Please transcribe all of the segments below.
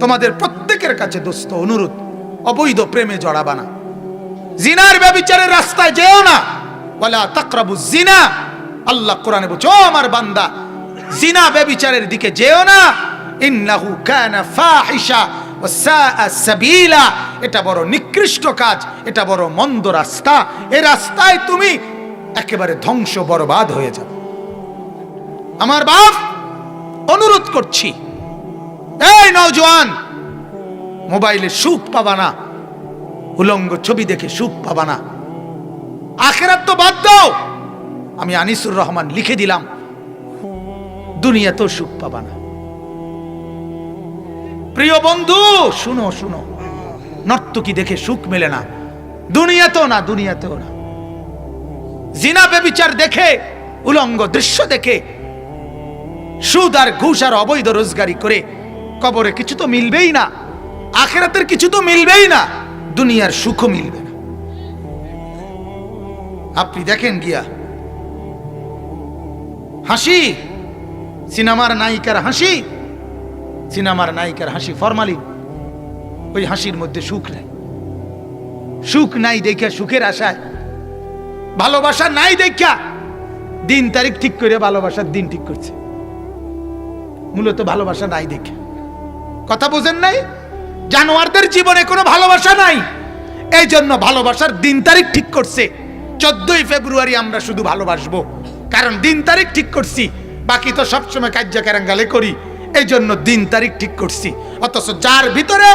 তোমাদের প্রত্যেকের কাছে দোস্ত অনুরোধ, অবৈধ প্রেমে জড়াবা না। জিনার ব্যবিচারের রাস্তায় যেও না। বলা তাকরাবু জিনা। আল্লাহ কোরআনে বলছো আমার বান্দা, জিনা ব্যবিচারের দিকে যেও না। ইন্নাহু কানা ফাহিশা সাবিলা। এটা বড় নিকৃষ্ট কাজ, এটা বড় মন্দ রাস্তা। এই রাস্তায় তুমি একেবারে ধ্বংস বরবাদ হয়ে যাবে। আমার বাপ, অনুরোধ করছি এই নওজোয়ান, মোবাইলে সুখ পাবা না, উলঙ্গ ছবি দেখে সুখ পাবা না। আখেরাত তো বাদ দাও, আমি আনিসুর রহমান লিখে দিলাম, দুনিয়াতেও সুখ পাবা না। প্রিয় বন্ধু, শুনো শুনো, নর্তকী দেখে সুখ মেলে না, দুনিয়াতেও না দুনিয়াতেও না। জিনা বেবিচার দেখে, উলঙ্গ দৃশ্য দেখে, সুদ আর ঘুষ আর অবৈধ রোজগারি করে কবরে কিছু তো মিলবেই না, আখেরাতের কিছু তো মিলবেই না, দুনিয়ার সুখও মিলবে না। আপনি দেখেন গিয়া, হাসি, সিনেমার নায়িকার হাসি, সিনেমার নায়িকার হাসি ফরমালিন ওই হাসির মধ্যে সুখ নাই। সুখ নাই দেখা সুখের আশায়, ভালোবাসা নাই দেখা দিন তারিখ ঠিক করে ভালোবাসার দিন ঠিক করছে। মূলত ভালোবাসা নাই দেখে কথা বোঝেন নাই? জানোয়ারদের জীবনে কোনো ভালোবাসা নাই। এই জন্য ভালোবাসার দিন তারিখ ঠিক করছে। চোদ্দই ফেব্রুয়ারি আমরা শুধু ভালোবাসবো। কারণ দিন তারিখ ঠিক করছি। বাকি তো সবসময় কার্যকারাঙ্গালে করি। এই জন্য দিন তারিখ ঠিক করছি। অথচ যার ভিতরে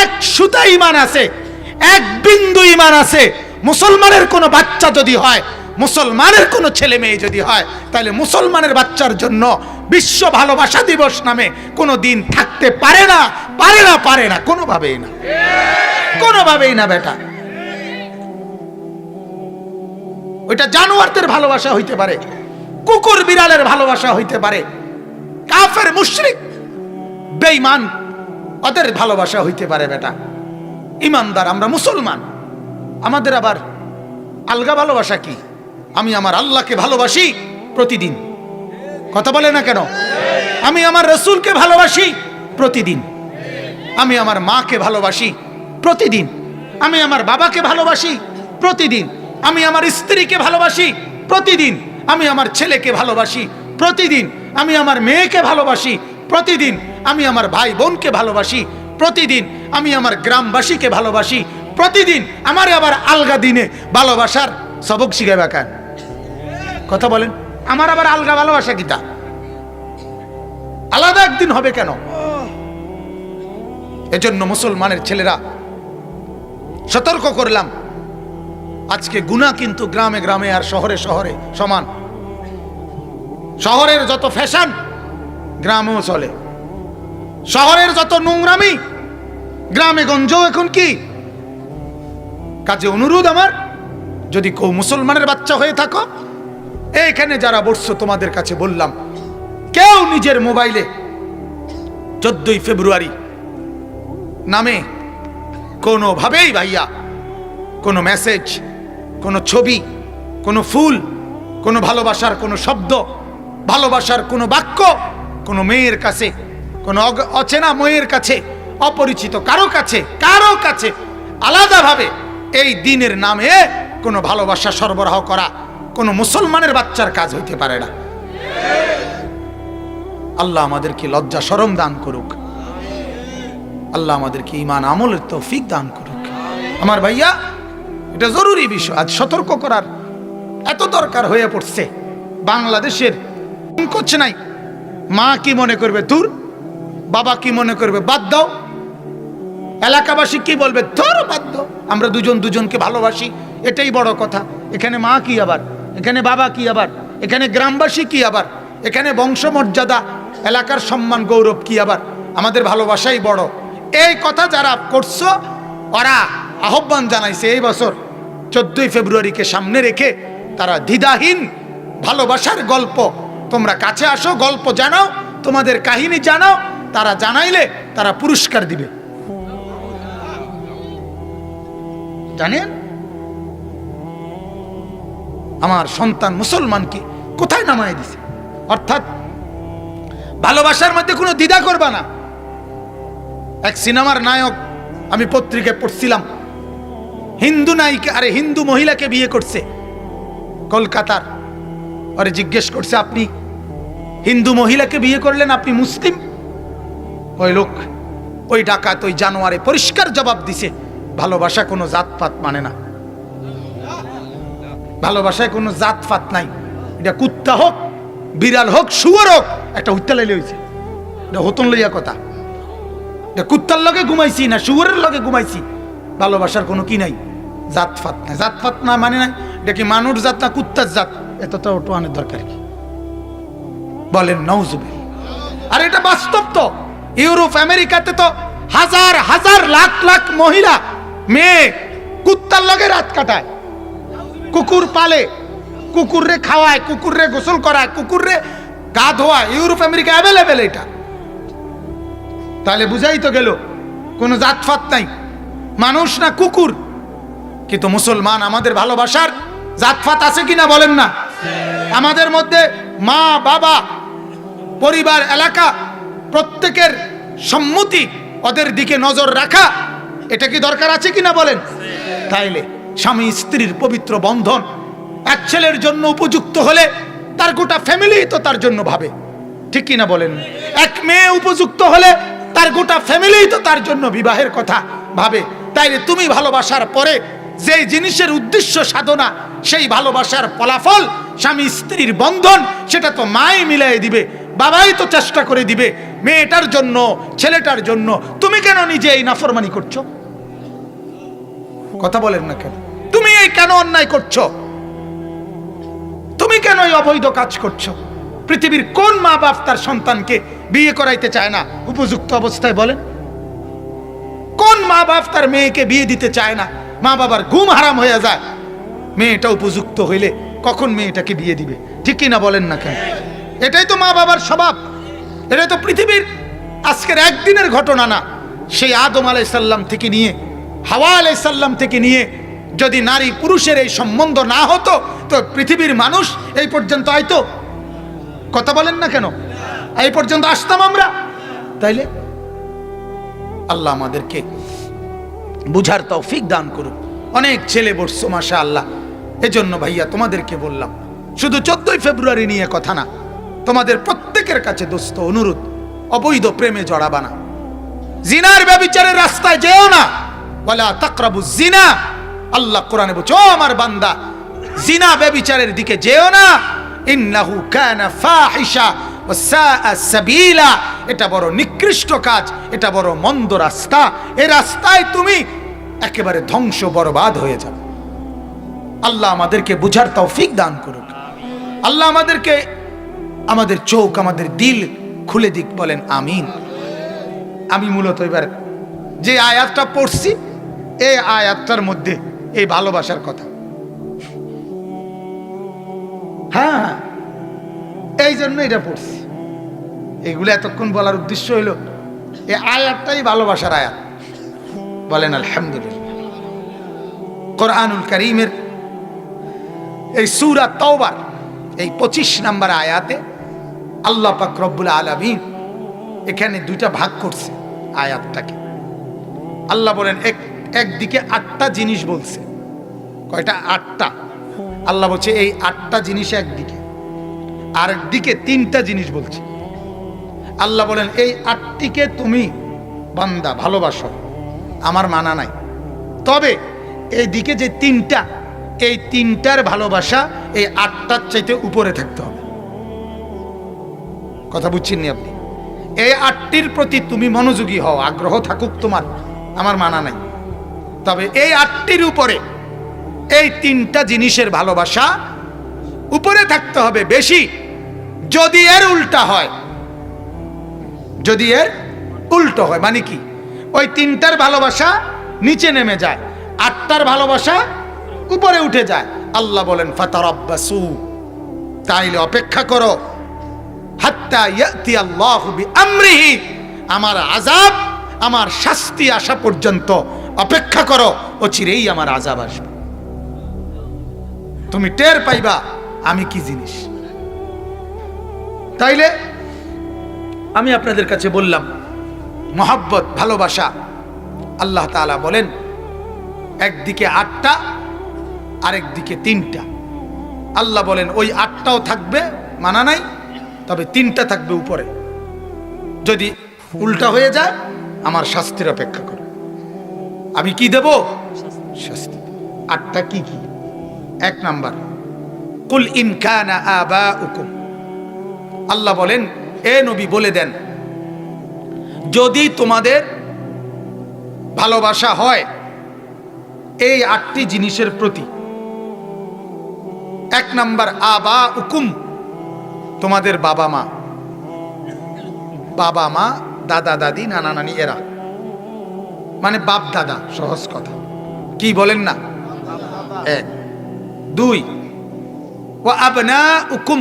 এক সুতা ইমান আছে, এক বিন্দু ইমান আছে, মুসলমানের কোনো বাচ্চা যদি হয়, মুসলমানের কোনো ছেলে মেয়ে যদি হয়, তাহলে মুসলমানের বাচ্চার জন্য বিশ্ব ভালোবাসা দিবস নামে কোনো দিন থাকতে পারে না পারে না পারে না, কোনোভাবেই না। কোনোভাবেই না বেটা। ওইটা জানোয়ারদের ভালোবাসা হইতে পারে, কুকুর বিড়ালের ভালোবাসা হইতে পারে, কাফের মুশরিক, বেঈমান, ওদের ভালোবাসা হইতে পারে বেটা। ইমানদার, আমরা মুসলমান। আমাদের আবার আলগা ভালোবাসা কি? আমি আমার আল্লাহকে ভালোবাসি প্রতিদিন। কথা বলে না কেন? আমি আমার রসুলকে ভালোবাসি প্রতিদিন। আমি আমার মাকে ভালোবাসি প্রতিদিন। আমি আমার বাবাকে ভালোবাসি প্রতিদিন। আমি আমার স্ত্রীকে ভালোবাসি প্রতিদিন। আমি আমার ছেলেকে ভালোবাসি প্রতিদিন। আমি আমার মেয়েকে ভালোবাসি প্রতিদিন। আমি আমার ভাই বোনকে ভালোবাসি প্রতিদিন। আমি আমার গ্রামবাসীকে ভালোবাসি প্রতিদিন। আমার আবার আলগা দিনে ভালোবাসার সবক শিখে বেকার কথা বলেন। আমার আবার আলগা ভালোবাসা গীতা আলাদা একদিন হবে কেন? এজন্য মুসলমানের ছেলেরা সতর্ক করলাম। আজকে গুণা কিন্তু গ্রামে গ্রামে আর শহরে শহরে সমান। শহরের যত ফ্যাশন গ্রামেও চলে। শহরের যত নোংরামি, গ্রামে গঞ্জও এখন কি? কাজে অনুরোধ আমার, যদি কেউ মুসলমানের বাচ্চা হয়ে থাকো এইখানে যারা বসছো, তোমাদের কাছে বললাম, কেউ নিজের মোবাইলে চোদ্দই ফেব্রুয়ারি নামে কোনোভাবেই ভাইয়া কোনো মেসেজ, কোনো ছবি, কোনো ফুল, কোনো ভালোবাসার কোনো শব্দ, ভালোবাসার কোনো বাক্য, কোনো মেয়ের কাছে, কোনো অচেনা মেয়ের কাছে, অপরিচিত কারও কাছে কারও কাছে আলাদাভাবে এই দিনের নামে কোনো ভালোবাসা সরবরাহ করা কোনো মুসলমানের বাচ্চার কাজ হইতে পারে না। আল্লাহ আমাদেরকে লজ্জা সরম দান করুক। আল্লাহ আমাদেরকে ইমান আমলের তৌফিক দান করুক। আমার ভাইয়া, এটা জরুরি বিষয়, আজ সতর্ক করার এত দরকার হয়ে পড়ছে। বাংলাদেশের সংকোচ নাই। মা কি মনে করবে তোর? বাবা কি মনে করবে বাদ দাও। এলাকাবাসী কি বলবে? তোর বাদ দাও। আমরা দুজন দুজনকে ভালোবাসি, এটাই বড় কথা। এখানে মা কি আবার? এখানে বাবা কি আবার? এখানে গ্রামবাসী কি আবার? এখানে বংশমর্যাদা, এলাকার সম্মান, গৌরব কি আবার? আমাদের ভালোবাসাই বড়। এই কথা যারা করছ, ওরা আহ্বান জানাইছে এই বছর। চোদ্দই ফেব্রুয়ারিকে সামনে রেখে তারা দ্বিধাহীন, ভালোবাসার গল্প। তোমরা কাছে আসো, গল্প জানাও, তোমাদের কাহিনী জানাও, তারা জানাইলে তারা পুরস্কার দিবে। জানেন? আমার সন্তান মুসলমানকে কোথায় নামায় দিছে? অর্থাৎ ভালোবাসার মধ্যে কোনো দ্বিধা করবা না। এক সিনেমার নায়ক আমি পত্রিকায় পড়ছিলাম। হিন্দু নায়িকা, আরে হিন্দু মহিলাকে বিয়ে করছে। কলকাতার। আরে জিজ্ঞেস করছে, আপনি হিন্দু মহিলাকে বিয়ে করলেন? আপনি মুসলিম? ওই লোক, ওই ডাকাত, ওই জানোয়ারে, পরিষ্কার জবাব দিছে, ভালোবাসা কোনো জাতপাত মানে না। ভালোবাসায় কোনো জাতপাত নাই। এটা কুত্তা হোক, বিড়াল হোক, শুয়ার হোক, একটা হত্যা লাইলে হয়েছে এটা হতন লইয়া কথা। এটা কুত্তার লগে ঘুমাইছি না, শুয়ারের লগে ঘুমাইছি। ভালোবাসার কোনো কি নাই? জাতফাত নাই। জাতফাত না মানে নাই, এটা কি মানুষ জাত না কুত্তার জাত? এতটা ওটোয়ানের দরকার কি? বলেন নৌজুবিল আর এটা বাস্তব তো। ইউরোপ, আমেরিকাতে তো হাজার হাজার, লাখ লাখ মহিলা, মেয়ে কুত্তার লগে রাত কাটায়। কুকুর পালে, কুকুররে খাওয়ায়, কুকুররে গোসল করায়, কুকুররে গা ধোয়ায়। ইউরোপ, আমেরিকা অ্যাভেলেবেল এটা। তাহলে বুঝাই তো গেল, কোনো জাতফাত নাই। মানুষ না কুকুর। কিন্তু মুসলমান, আমাদের ভালোবাসার জাতফাত আছে কিনা বলেন না? আমাদের মধ্যে মা, বাবা, পরিবার, এলাকা, প্রত্যেকের সম্মতি ওদের দিকে নজর রাখা, এটা কি দরকার আছে কিনা বলেন? তাইলে স্বামী স্ত্রীর পবিত্র বন্ধন। এক ছেলের জন্য উপযুক্ত হলে তার গোটা ফ্যামিলি তো তার জন্য ভাবে। ঠিক কিনা বলেন? এক মেয়ে উপযুক্ত হলে তার গোটা ফ্যামিলি তো তার জন্য বিবাহের কথা ভাবে। তাইলে তুমি ভালোবাসার পরে যে জিনিসের উদ্দেশ্য সাধনা, সেই ভালোবাসার ফলাফল স্বামী স্ত্রীর বন্ধন, সেটা তো মাই মিলাই দিবে, বাবাই তো চেষ্টা করে দিবে। মেয়েটার জন্য, ছেলেটার জন্য, তুমি কেন নিজে এই নাফরমানি করছ? কথা বলেন না কেন? তুমি এই কেন অন্যায় করছ? তুমি কেন এই অবৈধ কাজ করছ? পৃথিবীর কোন মা বাপ তার সন্তানকে বিয়ে করাইতে চায় না? উপযুক্ত অবস্থায় বলেন। কোন মা বাপ তার মেয়েকে বিয়ে দিতে চায় না? মা বাবার ঘুম হারাম হয়ে যায়। মেয়েটা উপযুক্ত হইলে কখন মেয়েটাকে বিয়ে দিবে? ঠিক কিনা বলেন না কেন? এটাই তো মা বাবার স্বভাব। এটাই তো পৃথিবীর আজকের একদিনের ঘটনা না। সেই আদম আলাইসাল্লাম থেকে নিয়ে হাওয়া আলাইসাল্লাম থেকে নিয়ে যদি নারী পুরুষের এই সম্বন্ধ না হতো, তো পৃথিবীর মানুষ এই পর্যন্ত আইতো। কথা বলেন না কেন? এই পর্যন্ত আসতাম আমরা। তাইলে আল্লাহ আমাদেরকে বুঝার তৌফিক দান করুক। অনেক ছেলে বসছো মাসা আল্লাহ এজন্য ভাইয়া তোমাদেরকে বললাম, শুধু চোদ্দই ফেব্রুয়ারি নিয়ে কথা না, তোমাদের প্রত্যেকের কাছে দোস্ত অনুরোধ, অবৈধ প্রেমে জড়াবা না। জিনার ব্যবিচারের রাস্তায় যেও না। বলা তাকরাবু জিনা আল্লাহ কোরআনে বলছো, "ও আমার বান্দা জিনা ব্যবিচারের দিকে যেও না, ইন্নাহু কানা ফাহিশা সাবিলা। এটা বড় নিকৃষ্ট কাজ, এটা বড় মন্দ রাস্তা। এই রাস্তায় তুমি একেবারে ধ্বংস, বরবাদ হয়ে যাবে। আল্লাহ আমাদেরকে বুঝার তৌফিক দান করুক। আল্লাহ আমাদেরকে, আমাদের চোখ, আমাদের দিল খুলে দিক বলেন, আমিন। আমি মূলত এবার যে আয়াতটা পড়ছি এই আয়াতটার মধ্যে এই ভালোবাসার কথা। হ্যাঁ হ্যাঁ এই জন্য এটা পড়ছি। এগুলো এতক্ষণ বলার উদ্দেশ্য হইল, এই আয়াতটাই ভালোবাসার আয়াত। বলেন, আলহামদুলিল্লাহ। কোরআনুল করিমের এই সুরা তওবার, এই পঁচিশ নাম্বার আয়াতে আল্লাহ পাক রব্বুল আলমিন এখানে দুইটা ভাগ করছে আয়াতটাকে। আল্লাহ বলেন, এক একদিকে আটটা জিনিস বলছে। কয়টা? আটটা। আল্লাহ বলছে, এই আটটা জিনিস একদিকে আর একদিকে তিনটা জিনিস বলছে। আল্লাহ বলেন, এই আটটিকে তুমি বান্দা, ভালোবাসো। আমার মানা নাই। তবে এই দিকে যে তিনটা, এই তিনটার ভালোবাসা এই আটটার চাইতে উপরে থাকতে হবে। কথা বুঝছেননি আপনি? এই আটটির প্রতি তুমি মনোযোগী হও, আগ্রহ থাকুক তোমার, আমার মানা নাই। তবে এই আটটির উপরে এই তিনটা জিনিসের ভালোবাসা উপরে থাকতে হবে বেশি। যদি এর উল্টা হয়, যদি এর উল্টো হয় মানে কি? ওই তিনটার ভালোবাসা নিচে নেমে যায়, আটটার ভালোবাসা উপরে উঠে যায়। আল্লাহ বলেন, ফাতারাব্বাসু তাইলে অপেক্ষা করো। আমার আযাব, আমার শাস্তি আসা পর্যন্ত অপেক্ষা করো অচিরেই আমার আযাব আসবে। তুমি টের পাইবা আমি কি জিনিস। তাইলে আমি আপনাদের কাছে বললাম, মহব্বত, ভালোবাসা, আল্লাহ তাআলা বলেন, একদিকে আটটা আরেক দিকে তিনটা। আল্লাহ বলেন, ওই আটটাও থাকবে, মানা নাই, তবে তিনটা থাকবে উপরে। যদি উল্টা হয়ে যায়, আমার শাস্তির অপেক্ষা করো। আমি কি দেব? শাস্তি। আটটা কি কি? এক নাম্বার কুল ইনকানা আবা উকুম আল্লাহ বলেন এ নবী বলে দেন যদি তোমাদের ভালোবাসা হয় এই আটটি জিনিসের প্রতি এক নাম্বার আবা উকুম তোমাদের বাবা মা। বাবা মা দাদা দাদি নানা নানি এরা। মানে বাপ দাদা, সহজ কথা। কি বলেন না? এক দুই ও আবনা উকুম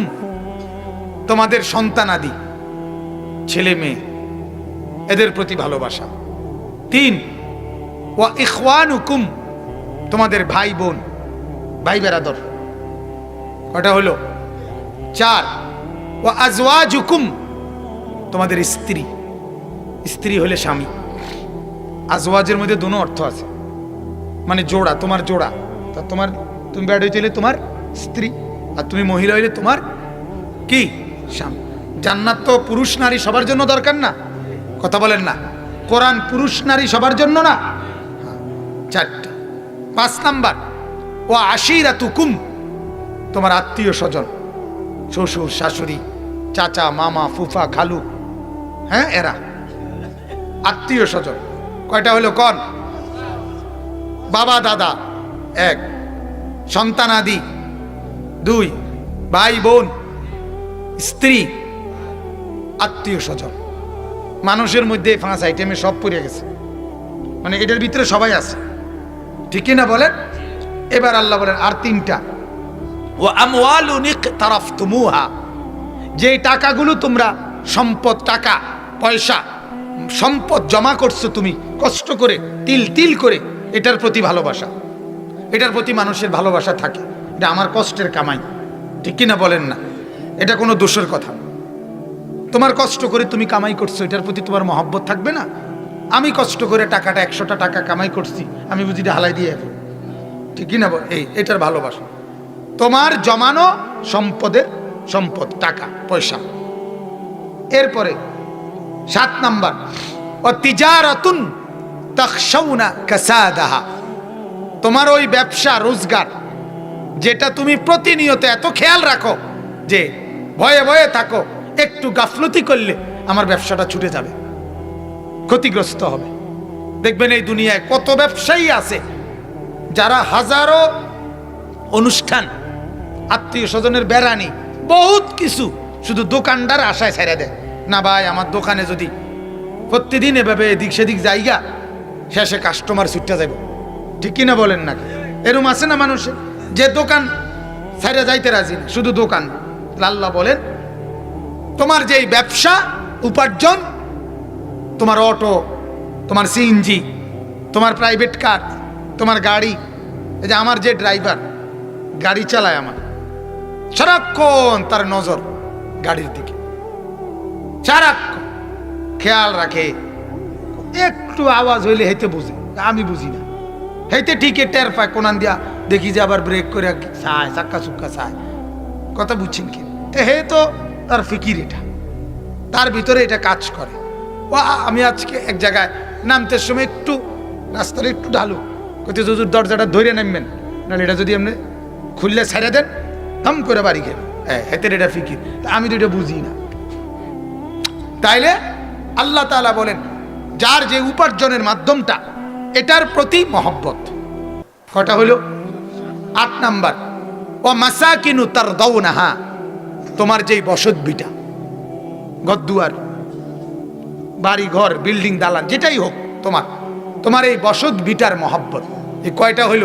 তোমাদের সন্তানাদি ছেলে মেয়ে, এদের প্রতি ভালোবাসা। তিন ও ইখওয়ান হুকুম তোমাদের ভাই বোন, ভাই বেরাদর। কটা হলো? চার ও আজওয়াজ হুকুম তোমাদের স্ত্রী। স্ত্রী হলে স্বামী। আজওয়াজের মধ্যে দুনো অর্থ আছে। মানে জোড়া তোমার জোড়া। তা তোমার তুমি ব্যাড হইতে হলে তোমার স্ত্রী আর তুমি মহিলা হইলে তোমার কি? স্বামী। জান্নাত তো পুরুষ নারী সবার জন্য দরকার না। কথা বলেন না। কোরআন পুরুষ নারী সবার জন্য না? হ্যাঁ, চারটা। পাঁচ নাম্বার ও আশিরা তুকুম তোমার আত্মীয় স্বজন শ্বশুর শাশুড়ি চাচা মামা ফুফা খালু হ্যাঁ এরা। আত্মীয় স্বজন। কয়টা হলো কন? বাবা, দাদা, এক। সন্তানাদি দুই। ভাই, বোন, স্ত্রী, আত্মীয় স্বজন। মানুষের মধ্যে পাঁচ আইটেমে সব পড়ে গেছে। মানে এটার ভিতরে সবাই আছে। ঠিক না বলেন? এবার আল্লাহ বলেন, আর তিনটা? ও আমওয়ালুনিক তারাফতুমুহা যে টাকাগুলো তোমরা সম্পদ, টাকা, পয়সা সম্পদ জমা করছ তুমি, কষ্ট করে, তিল তিল করে, এটার প্রতি ভালোবাসা। এটার প্রতি মানুষের ভালোবাসা থাকে। এটা আমার কষ্টের কামাই। ঠিক কিনা বলেন না? এটা কোনো দোষের কথা। তোমার কষ্ট করে তুমি কামাই করছ, এটার প্রতি তোমার মহব্বত থাকবে না? আমি কষ্ট করে টাকাটা, একশোটা টাকা কামাই করছি, আমি বুঝি হালাই দিয়ে যাব ঠিক কিনা এই, এটার ভালোবাসা। তোমার জমানো সম্পদের সম্পদ, টাকা, পয়সা। এরপরে সাত নাম্বার। ও তিজারাতুন তাখশাউনা কাসাদাহা। তোমার ওই ব্যবসা, রোজগার, যেটা তুমি প্রতিনিয়ত এত খেয়াল রাখো যে ভয়ে ভয়ে থাকো, একটু গাফলতি করলে আমার ব্যবসাটা ছুটে যাবে। ক্ষতিগ্রস্ত হবে। দেখবেন এই দুনিয়ায় কত ব্যবসায়ী আছে, যারা হাজারো অনুষ্ঠান, আত্মীয় স্বজনের বেড়ানি, বহুত কিছু শুধু দোকানদার আশায় ছেড়ে দেয়। না ভাই, আমার দোকানে যদি প্রতিদিন এভাবে এদিক সেদিক জায়গা শেষে কাস্টমার ছুটতে যাবে ঠিক কিনা বলেন না? এরম আছে না মানুষের যে দোকান ছাইরা যাইতে রাজি না, শুধু দোকান লাল্লা বলেন, তোমার যেই ব্যবসা, উপার্জন, তোমার অটো তোমার সিএনজি তোমার প্রাইভেট কার তোমার গাড়ি, এই যে আমার যে ড্রাইভার গাড়ি চালায় আমার। সারাক্ষণ তার নজর গাড়ির দিকে। সারাক্ষণ খেয়াল রাখে। একটু আওয়াজ হইলে হেতে বুঝে। আমি বুঝি না। হেতে ঠিকই টের পায় কোনান দিয়া। দেখি যে আবার ব্রেক করে চায়, চাক্কা চুক্কা চায়। কথা বুঝছেন কি? হে তো তার ফিকির এটা। তার ভিতরে এটা কাজ করে। ও আমি আজকে এক জায়গায় নামতে সময় একটু রাস্তাটা একটু ঢালু। কত যদি দরজাটা ধরে নামবেন। নাহলে এটা যদি আপনি খুললে ছেড়ে দেন থাম করে বাড়ি গেল হ্যাঁ হেতের এটা ফিকির। আমি তো এটা বুঝি না। তাইলে আল্লাহ তাআলা বলেন, যার যে উপার্জনের মাধ্যমটা, এটার প্রতি মহব্বত। কটা হলো আট নাম্বার। ও মাসা কিনু তার দৌ নাহা তোমার যেই বসত বিটা গদ্দুয়ার বাড়ি ঘর বিল্ডিং, দালান, যেটাই হোক তোমার তোমার এই বসত বিটার মহব্বত। এই কয়টা হইল?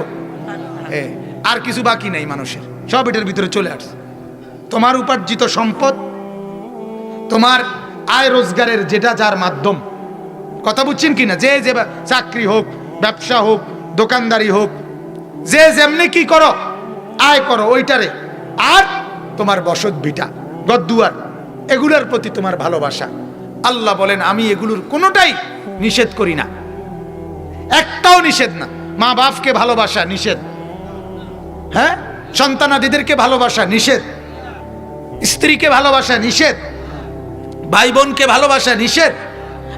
আর কিছু বাকি নাই মানুষের। সব এটার ভিতরে চলে আসছে। তোমার উপার্জিত সম্পদ, তোমার আয় রোজগারের যেটা যার মাধ্যম। কথা বুঝছেন কি না যে যে চাকরি হোক, ব্যবসা হোক, দোকানদারি হোক, যে যেমনি কি করো, আয় করো ওইটারে। আর তোমার বসত ভিটা, গদ্দুয়ার, এগুলোর প্রতি তোমার ভালোবাসা। আল্লাহ বলেন, আমি এগুলোর কোনোটাই নিষেধ করি না। একটাও নিষেধ না। মা বাপকে ভালোবাসা নিষেধ। হ্যাঁ? সন্তানাদিদেরকে ভালোবাসা নিষেধ। স্ত্রীকে ভালোবাসা নিষেধ। ভাই বোনকে ভালোবাসা নিষেধ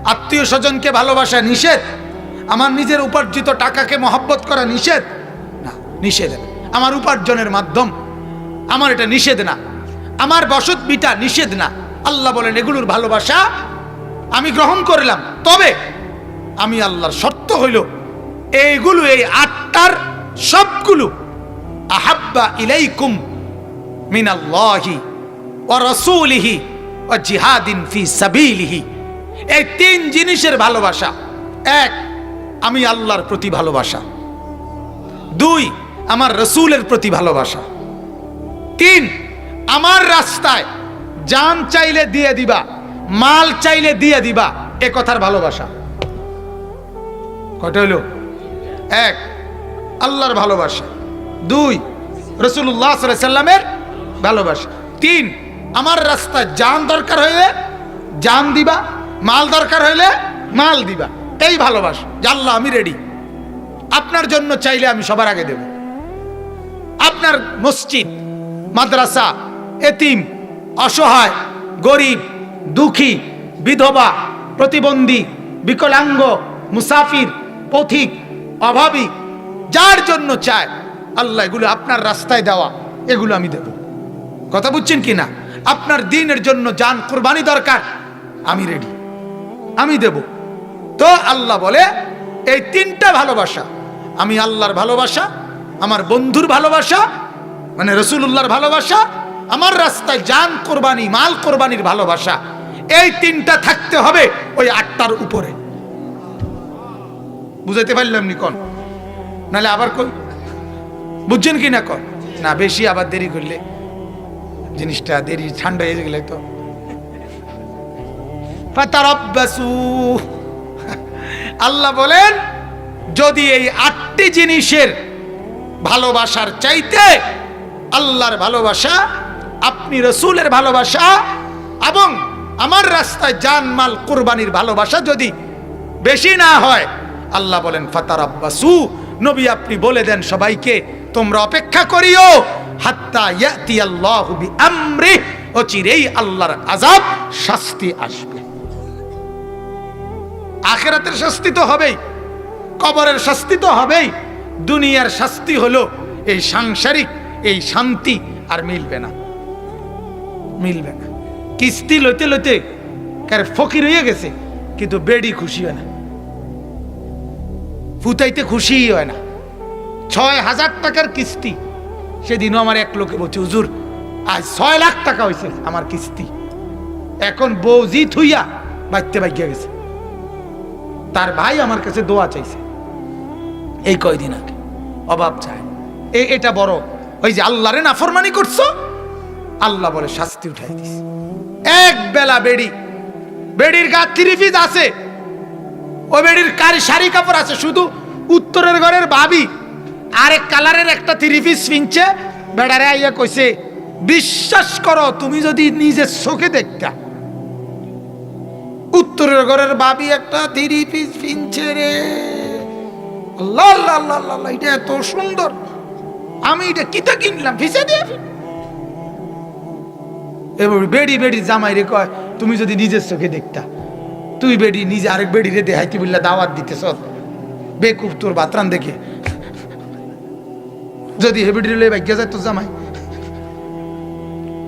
আত্মীয় স্বজনকে ভালোবাসা নিষেধ, আমার নিজের উপার্জিত টাকাকে মহব্বত করা নিষেধ? না, নিষেধ। আমার উপার্জনের মাধ্যম। আমার এটা নিষেধ না। আমার বসত বিটা নিষেধ না। আল্লাহ বলেন, এগুলোর ভালোবাসা আমি গ্রহণ করলাম। তবে আমি আল্লাহর শর্ত হইল, এইগুলো, এই আটটার সবগুলো, আহাব্বা ইলাইকুম মিনাল্লাহি ও রসুলিহি ও জিহাদিন ফি সাবিলিহি। এই তিন জিনিসের ভালোবাসা। এক, আমি আল্লাহর প্রতি ভালোবাসা। দুই, আমার রসুলের প্রতি ভালোবাসা। তিন, আমার রাস্তায় জান চাইলে দিয়ে দিবা, মাল চাইলে দিয়ে দিবা, এ কথার ভালোবাসা। কটা হলো এক, আল্লাহর ভালোবাসা। দুই রসুল্লাহ সাল্লামের ভালোবাসা। তিন আমার রাস্তায় জান দরকার হইলে জান দিবা, মাল দরকার হইলে মাল দিবা। এই ভালোবাসা জানলা আমি রেডি আপনার জন্য চাইলে আমি সবার আগে দেব। আপনার মসজিদ, মাদ্রাসা, এতিম, অসহায়, গরিব, দুঃখী, বিধবা, প্রতিবন্ধী, বিকলাঙ্গ, মুসাফির, পথিক, অভাবী, যার জন্য চায়, আল্লাহ এগুলো আপনার রাস্তায় দেওয়া, এগুলো আমি দেব। কথা বুঝছেন কি না? আপনার দিনের জন্য যান কোরবানি দরকার। আমি রেডি আমি দেব। তো আল্লাহ বলে, এই তিনটা ভালোবাসা, আমি আল্লাহর ভালোবাসা, আমার বন্ধুর ভালোবাসা মানে রসুল্লাহর ভালোবাসা, আমার রাস্তায় যান কোরবানি, মাল কোরবানির ভালোবাসা, এই তিনটা থাকতে হবে ওই আটটার উপরে। বুঝাইতে পারলাম নি কোন? নাহলে আবার কই? বুঝছেন কি না কন? না, বেশি আবার দেরি করলে। জিনিসটা দেরি ঠান্ডা হয়ে গেলে তো। আল্লাহ বলেন, যদি এই আটটি জিনিসের ভালোবাসার চাইতে আল্লাহর ভালোবাসা, আপনি রসুলের ভালোবাসা এবং আমার রাস্তায় জান মাল কোরবানির ভালোবাসা যদি বেশি না হয়, আল্লাহ বলেন ফাতার আব্বাসু নবী আপনি বলে দেন সবাইকে, তোমরা অপেক্ষা করিও হাত্তা ইয়াতি আল্লাহু বিআমরি আল্লাহর আযাব শাস্তি আসবে। আখেরাতের শাস্তি তো হবেই, কবরের শাস্তি তো হবেই, দুনিয়ার শাস্তি হলো এই সাংসারিক, এই শান্তি, আর মিলবে না। মিলবে না। কিস্তি লইতে লইতে কার ফকির হয়ে গেছে, কিন্তু বেডি খুশি হয় না। ফুতাইতে খুশিই হয় না। ছয় হাজার টাকার কিস্তি সেদিনও আমার এক লোকে বলছে, হুজুর, আজ ছয় লাখ টাকা হয়েছে আমার কিস্তি। এখন বউ জি থুইয়া বাইতে বাইকে গেছে। তার ভাই আমার কাছে দোয়া চাইছে। এই কয়দিন আগে। অভাব চায়। এই এটা বড়। ওই যে আল্লাহরে নাফরমানি করছ, আল্লাহ বলে শাস্তি উঠাই দিস এক বেলা বেড়ি। বেড়ির গা পিস আছে। ও বেড়ির কারি শাড়ি কাপড় আছে? শুধু উত্তরের ঘরের ভাবি আরেক কালারের একটা থ্রি পিস পিনছে। বেড়ারে আইয়া কইছে, বিশ্বাস করো, তুমি যদি নিজের চোখে দেখতা, উত্তরের ঘরের বাবি একটা থ্রি পিস পিনছে রে। আল্লাহ আল্লাহ আল্লাহ এটা এত সুন্দর। আমি এটা কিতা কিনলাম? ভিসে দিয়ে এবার বেড়ি বেড়ি জামাই রে কয়, তুমি যদি নিজের চোখে দেখতা, তুই বেড়ি নিজে আরেক বেড়ি রে দেহাইতে বললা দাওয়াত দিতেছ। বেকুব তোর বাতরান দেখে যদি হেবিডি রে ভাগ্য যায়, তোর জামাই।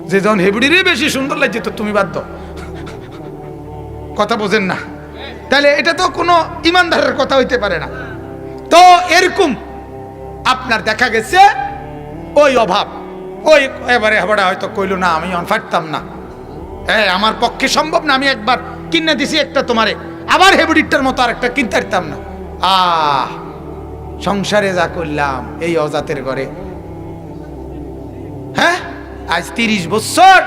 যে যখন হেবিডি রে বেশি সুন্দর লাগছে, তো তুমি দাও। কথা বোঝেন না। তাহলে এটা তো কোনো ইমানদারের কথা হইতে পারে না। তো এরকম আপনার দেখা গেছে, ওই অভাব। ওই এবারে হেবাটা হয়তো কইলো, না, আমি ফাটতাম না। হ্যাঁ আমার পক্ষে সম্ভব না, আমি একবার কিনে দিছি একটা তোমারে। আবার হেবুডিটার মতো আর একটা কিনতে পারতাম না। আহ! সংসারে যা করলাম, এই অজাতের ঘরে। হ্যাঁ? আজ তিরিশ বছর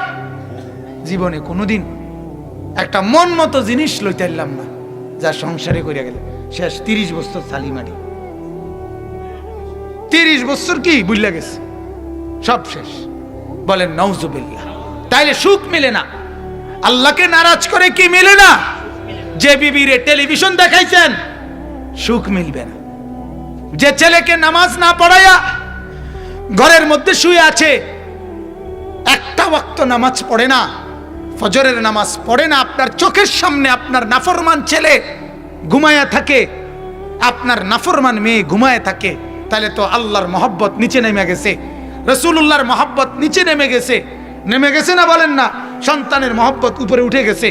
জীবনে কোনোদিন একটা মন মতো জিনিস লইতে পারলাম না, যা সংসারে করিয়া গেলে। শেষ তিরিশ বছর থালিমারি তিরিশ বছর কি বুঝলা গেছে? সব শেষ। বলেন নৌজুবিল্লা তাইলে সুখ মিলে না। আল্লাহকে নারাজ করে কি মিলে না? যে বিবিরে টেলিভিশন দেখাইছেন, সুখ মিলবে না। যে ছেলেকে নামাজ না পড়াইয়া ঘরের মধ্যে শুয়ে আছে, একটা ওয়াক্ত নামাজ পড়ে না, ফজরের নামাজ পড়ে না, আপনার চোখের সামনে আপনার নাফরমান ছেলে ঘুমায়া থাকে, আপনার নাফরমান মেয়ে ঘুমায় থাকে, তাহলে তো আল্লাহর মহব্বত নিচে নেমে গেছে রসুল্লাহর মহব্বত নিচে নেমে গেছে নেমে গেছে না বলেন না? সন্তানের মহব্বত উপরে উঠে গেছে,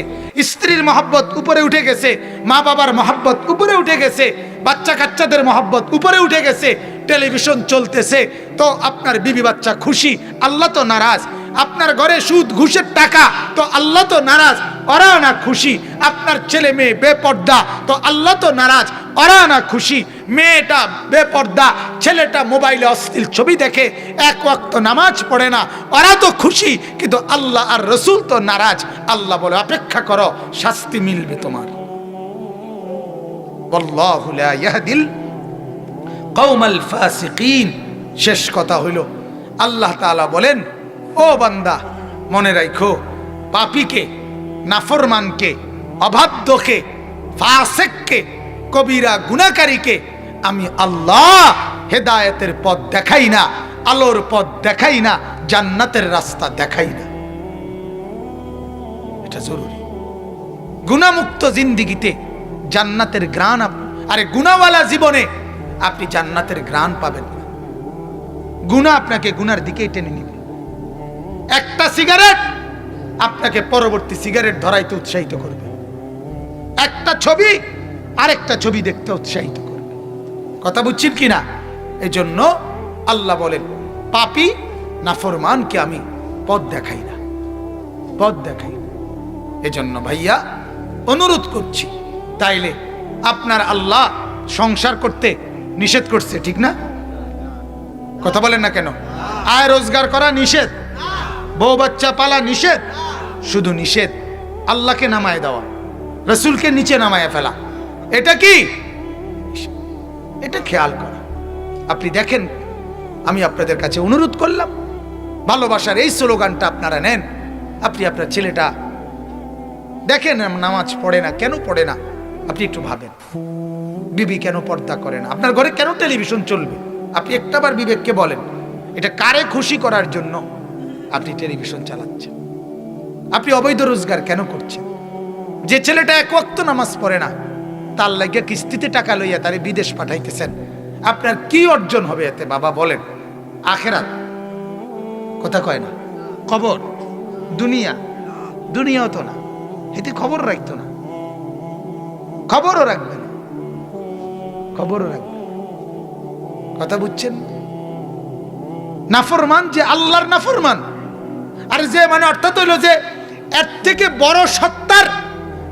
স্ত্রীর মহব্বত উপরে উঠে গেছে মা বাবার মহব্বত উপরে উঠে গেছে বাচ্চা কাচ্চাদের মহব্বত উপরে উঠে গেছে টেলিভিশন চলতেছে, তো আপনার বিবি বাচ্চা খুশি, আল্লাহ তো নারাজ। আপনার ঘরে সুদ, ঘুষের টাকা, তো আল্লাহ তো নারাজ। ওরা না খুশি, আপনার ছেলে মেয়ে বেপর্দা, তো আল্লাহ তো নারাজ। ওরা না খুশি, মেয়েটা বেপর্দা, ছেলেটা মোবাইলে অশ্লীল ছবি দেখে, এক ওক্ত নামাজ পড়ে না। ওরা তো খুশি, কিন্তু আল্লাহ আর রসুল তো নারাজ। আল্লাহ বলে, অপেক্ষা করো, শাস্তি মিলবে তোমার। বল্লাহ ইয়াহদিল কৌমাল ফাসিকিন। শেষ কথা হইল, আল্লাহ তালা বলেন, ও বান্দা, মনে রাখো পাপিকে, নাফরমানকে, অবাধ্যকে, ফাসেককে, কবিরা গুণাকারীকে আমি আল্লাহ হেদায়তের পথ দেখাই না, আলোর পথ দেখাই না, জান্নাতের রাস্তা দেখাই না। এটা জরুরি। গুণামুক্ত জিন্দিগিতে জান্নাতের গ্রাণ আরে গুণাওয়ালা জীবনে আপনি জান্নাতের গ্রাণ পাবেন না। গুণা আপনাকে গুনার দিকেই টেনে নিবে। একটা সিগারেট আপনাকে পরবর্তী সিগারেট ধরাইতে উৎসাহিত করবে। একটা ছবি আরেকটা ছবি দেখতে উৎসাহিত করবে। কথা বুঝছেন কি না এই জন্য আল্লাহ বলেন, পাপি নাফরমানকে আমি পথ দেখাই না। পথ দেখাই এজন্য ভাইয়া, অনুরোধ করছি, তাইলে আপনার আল্লাহ সংসার করতে নিষেধ করছে, ঠিক না? কথা বলেন না কেন? আয় রোজগার করা নিষেধ। বউ বাচ্চা পালা নিষেধ। শুধু নিষেধ, আল্লাহকে নামায় দেওয়া, রসুলকে নিচে নামায় ফেলা। এটা কি? এটা খেয়াল করা। আপনি দেখেন, আমি আপনাদের কাছে অনুরোধ করলাম, ভালোবাসার এই স্লোগানটা আপনারা নেন। আপনি আপনার ছেলেটা দেখেন, নামাজ পড়ে না, কেন পড়ে না? আপনি একটু ভাবেন। বিবি কেন পর্দা করে না? আপনার ঘরে কেন টেলিভিশন চলবে? আপনি একটাবার বিবেককে বলেন, এটা কারে খুশি করার জন্য আপনি টেলিভিশন চালাচ্ছেন? আপনি অবৈধ রোজগার কেন করছেন? যে ছেলেটা এক ওয়াক্ত নামাজ পড়ে না, তার লাগে কিস্তিতে টাকা লইয়া তারে বিদেশ পাঠাইতেছেন, আপনার কি অর্জন হবে এতে? বাবা বলেন, আখেরাত। কথা কয় না? খবর? দুনিয়া? দুনিয়াও তো না। এতে খবর রাখতো না। খবরও রাখবে। খবরও রাখবে কথা বুঝছেন? নাফরমান যে আল্লাহর নাফরমান। আর যে মানে অর্থাৎ হইল যে এর থেকে বড় সত্তার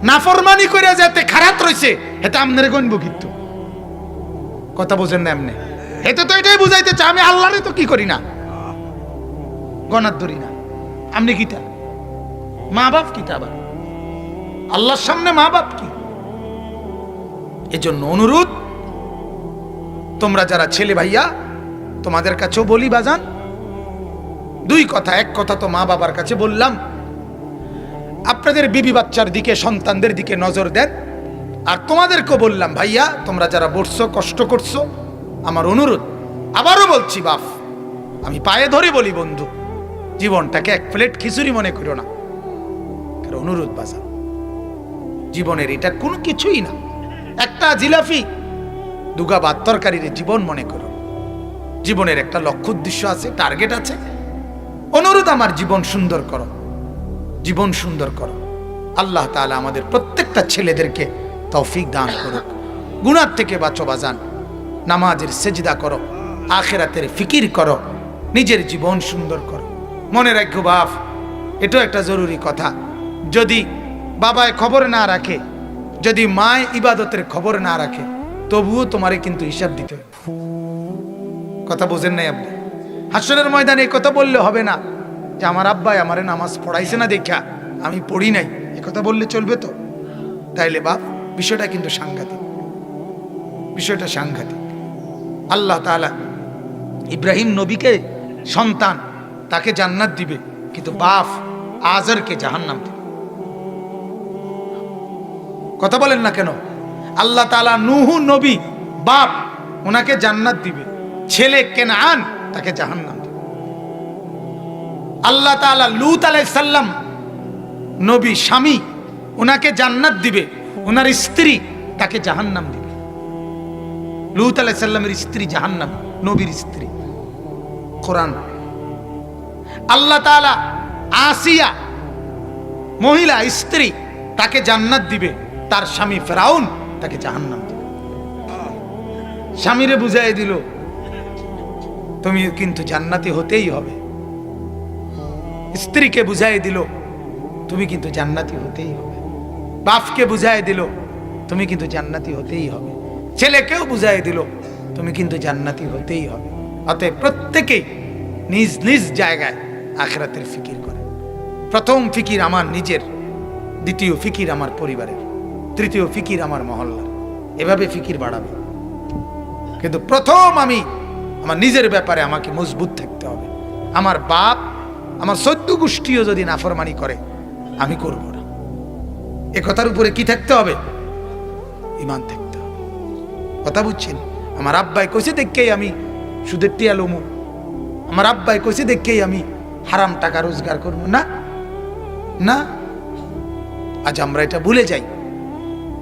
নাফরমানি করে যাতে খারাপ রয়েছে এটা আপনার গণব কিন্তু। কথা বোঝেন না এমনি। এতে তো এটাই বুঝাইতে চাই, আমি আল্লাহরে তো কি করি না? গণার ধরি না। আপনি কিটা মা বাপ কিটা আবার? আল্লাহর সামনে মা বাপ কি? এজন্য অনুরোধ তোমরা যারা ছেলে ভাইয়া, তোমাদের কাছেও বলি বাজান। দুই কথা, এক কথা তো মা বাবার কাছে বললাম। আপনাদের বিবি বাচ্চার দিকে, সন্তানদের দিকে নজর দেন। আর তোমাদেরকেও বললাম, ভাইয়া, তোমরা যারা বসছো কষ্ট করছ, আমার অনুরোধ, আবারও বলছি বাপ আমি পায়ে ধরে বলি বন্ধু, জীবনটাকে এক প্লেট খিচুড়ি মনে করো না। অনুরোধ বাজান, জীবনের এটা কোনো কিছুই না। একটা জিলাফি দুগা ভাত তরকারির জীবন মনে করো। জীবনের একটা লক্ষ্য উদ্দেশ্য আছে টার্গেট আছে। অনুরোধ আমার, জীবন সুন্দর করো। জীবন সুন্দর করো। আল্লাহ তালা আমাদের প্রত্যেকটা ছেলেদেরকে তৌফিক দান করুক। গুণার থেকে বাঁচো বাজান। নামাজের সেজদা করো। আখেরাতের ফিকির করো। নিজের জীবন সুন্দর করো। মনে রাখো বাপ, এটাও একটা জরুরি কথা। যদি বাবায় খবর না রাখে, যদি মায় ইবাদতের খবর না রাখে তবুও তোমারে কিন্তু হিসাব দিতে হবে। কথা বোঝেন নাই আপনি? হাসনের ময়দানে কথা বললে হবে না যে, আমার আব্বাই আমারে নামাজ পড়াইছে না দেখা, আমি পড়ি নাই। এ কথা বললে চলবে তো? তাইলে বাপ, বিষয়টা কিন্তু সাংঘাতিক। বিষয়টা সাংঘাতিক। আল্লাহ তাআলা ইব্রাহিম নবীকে সন্তান, তাকে জান্নাত দিবে, কিন্তু বাপ আজারকে জাহান্নাম দিবে। কথা বলেন না কেন? আল্লাহ তালা নুহু নবী, বাপ, ওনাকে জান্নাত দিবে। ছেলে কেনান, তাকে জাহান্নাম দিবে। আল্লাহ তালা লুত আলাই সাল্লাম নবী, স্বামী, ওনাকে জান্নাত দিবে। ওনার স্ত্রী তাকে জাহান্নাম দিবে। লুত আলাই সাল্লামের স্ত্রী জাহান্নাম, নবীর স্ত্রী। কোরআন। আল্লাহ তাআলা আসিয়া মহিলা, স্ত্রী তাকে জান্নাত দিবে। তার স্বামী ফেরাউন তাকে জাহান্নাম দিবে স্বামীরে বুঝাই দিল, তুমি কিন্তু জান্নাতি হতেই হবে। স্ত্রীকে বুঝাই দিল, তুমি কিন্তু জান্নাতি হতেই হবে। বাপকে বুঝাই দিল, তুমি কিন্তু জান্নাতি হতেই হবে। ছেলেকেও বুঝাই দিল, তুমি কিন্তু জান্নাতি হতেই হবে। অতএব প্রত্যেকেই নিজ নিজ জায়গায় আখরাতের ফিকির করে। প্রথম ফিকির আমার নিজের, দ্বিতীয় ফিকির আমার পরিবারের। তৃতীয় ফিকির আমার মহল্লার। এভাবে ফিকির বাড়াবে। কিন্তু প্রথম আমি আমার নিজের ব্যাপারে আমাকে মজবুত থাকতে হবে। আমার বাপ, আমার সদ্য গোষ্ঠীও যদি নাফরমানি করে, আমি করব না। এ কথার উপরে কি থাকতে হবে? ইমান থাকতে হবে। কথা বুঝছেন? আমার আব্বাই কইছে দেখকেই আমি সুদের টিয়া লমু। আমার আব্বাই কইছে দেখকেই আমি হারাম টাকা রোজগার করব। না না। আজ আমরা এটা ভুলে যাই।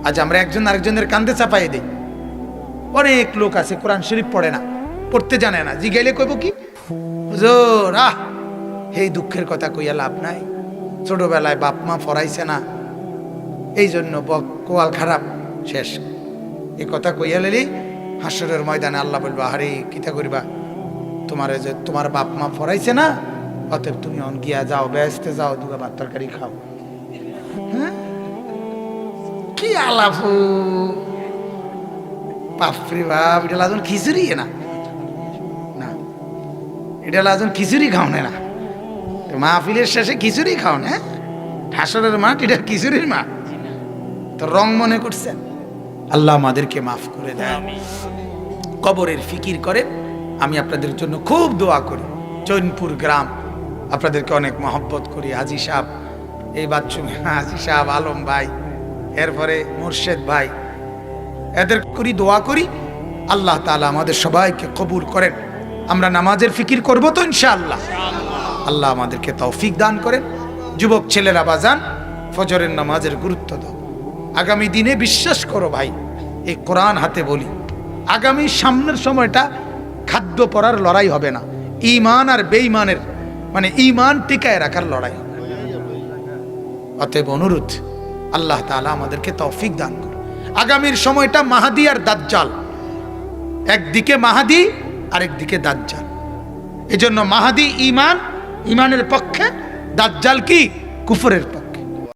আজ আমরা একজন আরেকজনের কান্দে চাপাই দেই। অনেক লোক আছে, কোরআন শরীফ পড়ে না, পড়তে জানে না। জিগাইলে কইব কি? হুজুর এই দুঃখের কথা কইয়া লাভ নাই। ছোটবেলায় বাপ মা ফরাইছে না। এই জন্য কোয়াল খারাপ, শেষ। এই কথা কইয়া লেলি হাসরের ময়দানে আল্লাহ বলবা আরে কিতা করিবা? তোমার যে তোমার বাপ মা ফরাইছে না, অতএব তুমি অন গিয়া যাও, ব্যস্তে যাও, দুগা ভাত তরকারি খাও। হ্যাঁ? কি আলাপু বাপরে বাপ, এটা লাজন খিচুড়ি না? না, এটা লাজন খিচুড়ি খাওনে না। মাহফিলের শেষে খিচুড়ি খাওন হ্যাঁ? হাসরের মাঠ, এটা খিচুড়ির মাঠ। তো রং মনে করছেন? আল্লাহ আমাদেরকে মাফ করে দেয় কবরের ফিকির করে আমি আপনাদের জন্য খুব দোয়া করি। চৈনপুর গ্রাম, আপনাদেরকে অনেক মহব্বত করি। হাজি সাহেব, এই বাচ্চু হাজি সাহেব আলম ভাই। এরপরে মুর্শেদ ভাই, এদের করি দোয়া করি, আল্লাহ তাআলা আমাদের সবাইকে কবুল করেন। আমরা নামাজের ফিকির করব তো ইনশাআল্লাহ। আল্লাহ আমাদেরকে তৌফিক দান করেন। যুবক ছেলেরা বাজান, ফজরের নামাজের গুরুত্ব দাও। আগামী দিনে বিশ্বাস করো ভাই, এই কোরআন হাতে বলি, আগামী সামনের সময়টা খাদ্য পরার লড়াই হবে না। ইমান আর বেঈমানের মানে ইমান টিকায় রাখার লড়াই হবে। অতএব অনুরোধ আল্লাহ তালা আমাদেরকে তৌফিক দান করুন। আগামীর সময়টা মাহাদি আর দাজ্জাল। একদিকে মাহাদি, আরেকদিকে দাজ্জাল। এজন্য মাহাদি ইমান ইমানের পক্ষে দাজ্জাল কি? কুফরের পক্ষে।